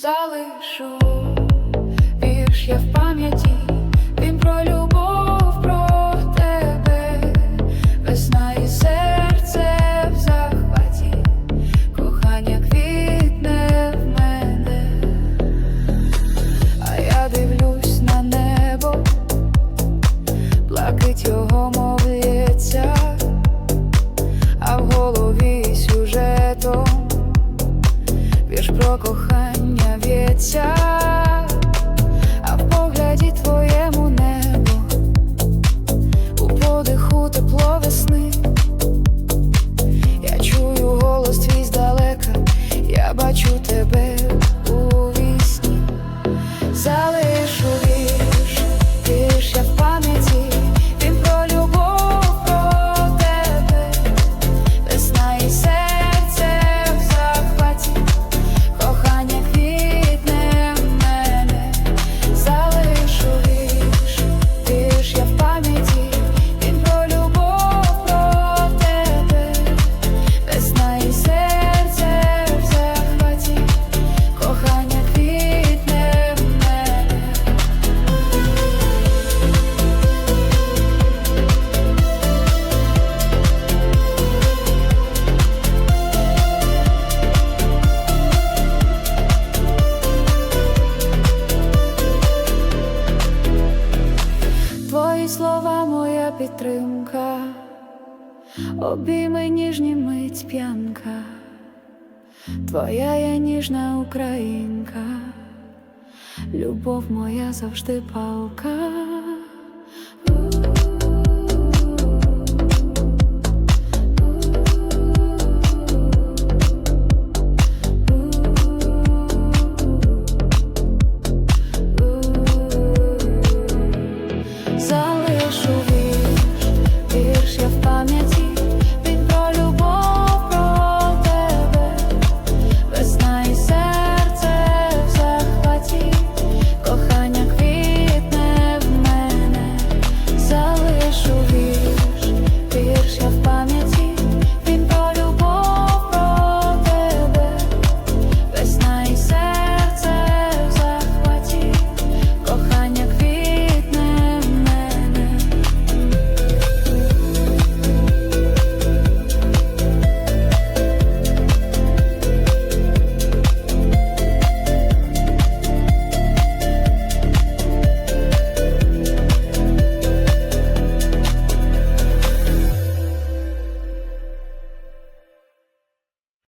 залишу. Вірш я в пам'яті, він про любов, про тебе, весна і серце в захваті, кохання квітне в мене, а я дивлюсь на небо, блакить його мовиться, а в голові сюжетом вірш про кохання в'ється, а в погляді твоєму небо, у подиху тепло весни. Я чую голос твій здалека, я бачу тебе слова, моя підтримка, обійми ніжні мить п'янка, твоя я ніжна українка, любов моя завжди палка.